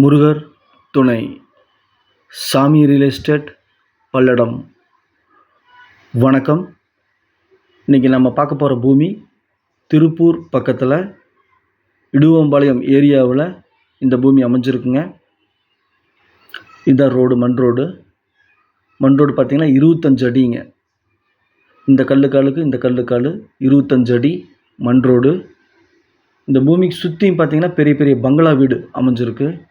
முருகர் துணை. சாமி real estate Palladam. வணக்கம். இன்றைக்கி நம்ம பார்க்க போகிற பூமி திருப்பூர் பக்கத்தில் இடுவம்பாளையம் ஏரியாவில் இந்த பூமி அமைஞ்சிருக்குங்க. இந்த ரோடு மண் ரோடு. மண் ரோடு பார்த்திங்கன்னா இருபத்தஞ்சு அடிங்க. இந்த கல்லுக்காலுக்கு இந்த கல்லுக்கால் இருபத்தஞ்சு அடி மண் ரோடு. இந்த பூமிக்கு சுற்றியும் பார்த்தீங்கன்னா பெரிய பெரிய பங்களா வீடு அமைஞ்சிருக்கு.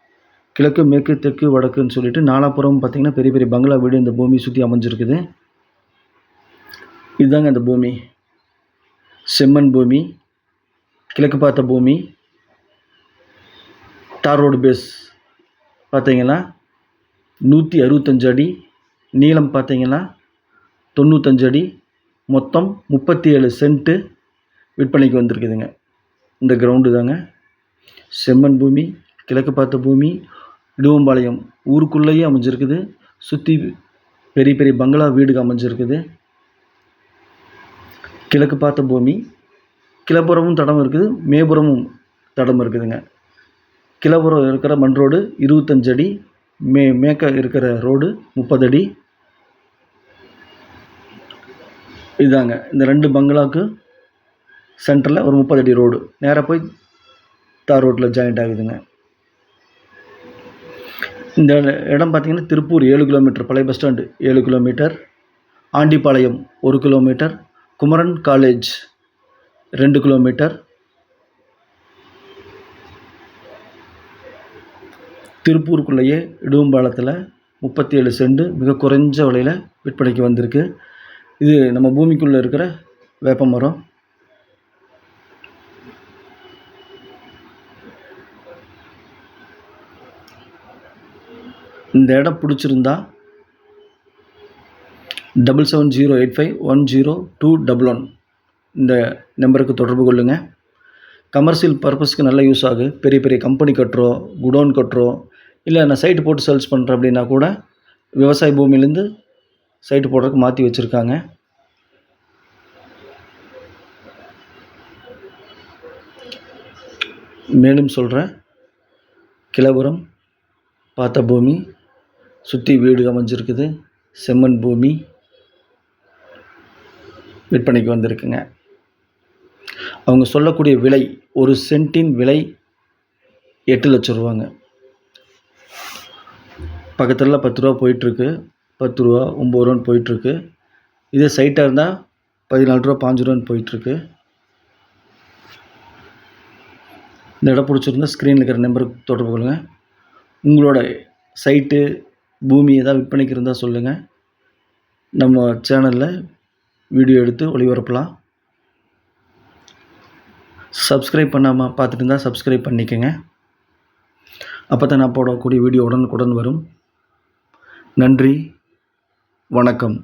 கிழக்கு மேற்கு தெற்கு வடக்குன்னு சொல்லிட்டு நாலாப்புறம் பார்த்தீங்கன்னா பெரிய பெரிய பங்களா வீடு இந்த பூமி சுற்றி அமைஞ்சிருக்குது. இதுதாங்க இந்த பூமி. செம்மண் பூமி கிழக்கு பார்த்த பூமி தார் ரோடு பேஸ் பார்த்தீங்கன்னா நூற்றி அறுபத்தஞ்சு அடி நீளம் பார்த்தீங்கன்னா தொண்ணூத்தஞ்சு அடி மொத்தம் முப்பத்தி ஏழு சென்ட்டு விற்பனைக்கு வந்திருக்குதுங்க. இந்த கிரவுண்டு தாங்க. செம்மண் பூமி கிழக்கு பார்த்த பூமி இடுவம்பாளையம் ஊருக்குள்ளேயே அமைஞ்சிருக்குது. சுற்றி பெரிய பெரிய பங்களா வீடுகள் அமைஞ்சிருக்குது. கிழக்கு பார்த்த பூமி கிளப்புறமும் தடம் இருக்குது மேபுறமும் தடம் இருக்குதுங்க. கிளப்புறம் இருக்கிற மண் ரோடு இருபத்தஞ்சு அடி மே மேக்க இருக்கிற ரோடு முப்பது அடி. இதாங்க இந்த ரெண்டு பங்களாவுக்கு சென்டரில் ஒரு முப்பது அடி ரோடு. நேராக போய் தார் ரோட்டில் ஜாயிண்ட் ஆகுதுங்க. இந்த இடம் பார்த்திங்கன்னா திருப்பூர் ஏழு கிலோமீட்டர் பழைய பஸ் ஸ்டாண்டு ஏழு கிலோமீட்டர் ஆண்டிப்பாளையம் ஒரு கிலோமீட்டர் குமரன் காலேஜ் ரெண்டு கிலோமீட்டர் திருப்பூருக்குள்ளேயே இடுவம்பாலத்தில் முப்பத்தி ஏழு செண்டு மிக குறைஞ்ச விலையில் விற்பனைக்கு வந்திருக்கு. இது நம்ம பூமிக்குள்ளே இருக்கிற வேப்பமரம். இந்த இடம் பிடிச்சிருந்தா double seven zero eight five one zero two double one இந்த நம்பருக்கு தொடர்பு கொள்ளுங்கள் கமர்ஷியல் பர்பஸ்க்கு நல்லா யூஸ் ஆகு. பெரிய பெரிய கம்பெனி கட்டுறோம் குடோன் கட்டுறோம் இல்லை நான் சைட்டு போட்டு சேல்ஸ் பண்ணுறேன் அப்படின்னா கூட விவசாய பூமியிலேருந்து சைட்டு போடுறதுக்கு மாற்றி வச்சுருக்காங்க. மேலும் சொல்கிறேன் கிளபுரம் பார்த்த பூமி சுற்றி வீடு அமைஞ்சிருக்குது. செம்மண் பூமி விற்பனைக்கு வந்திருக்குங்க. அவங்க சொல்லக்கூடிய விலை ஒரு சென்ட்டின் விலை எட்டு லட்சம் ரூபாங்க. பக்கத்தில் பத்து ரூபா போயிட்டுருக்கு. பத்து ரூபா ஒம்பது ரூபான்னு போயிட்டுருக்கு. இதே சைட்டாக இருந்தால் பதினாலு ரூபா பாஞ்சு ரூபான்னு போயிட்டுருக்கு. இந்த இடம் பிடிச்சிருந்தா ஸ்க்ரீனில் இருக்கிற நம்பருக்கு தொடர்பு கொள்ளுங்கள் உங்களோட சைட்டு பூமி ஏதாவது விற்பனைக்கு இருந்தால் சொல்லுங்கள் நம்ம சேனலில் வீடியோ எடுத்து ஒளிபரப்பலாம். சப்ஸ்கிரைப் பண்ணாமல் பார்த்துட்டு இருந்தால் சப்ஸ்கிரைப் பண்ணிக்கோங்க. அப்போ தான் நான் போடக்கூடிய வீடியோ உடனுக்குடன் வரும். நன்றி வணக்கம்.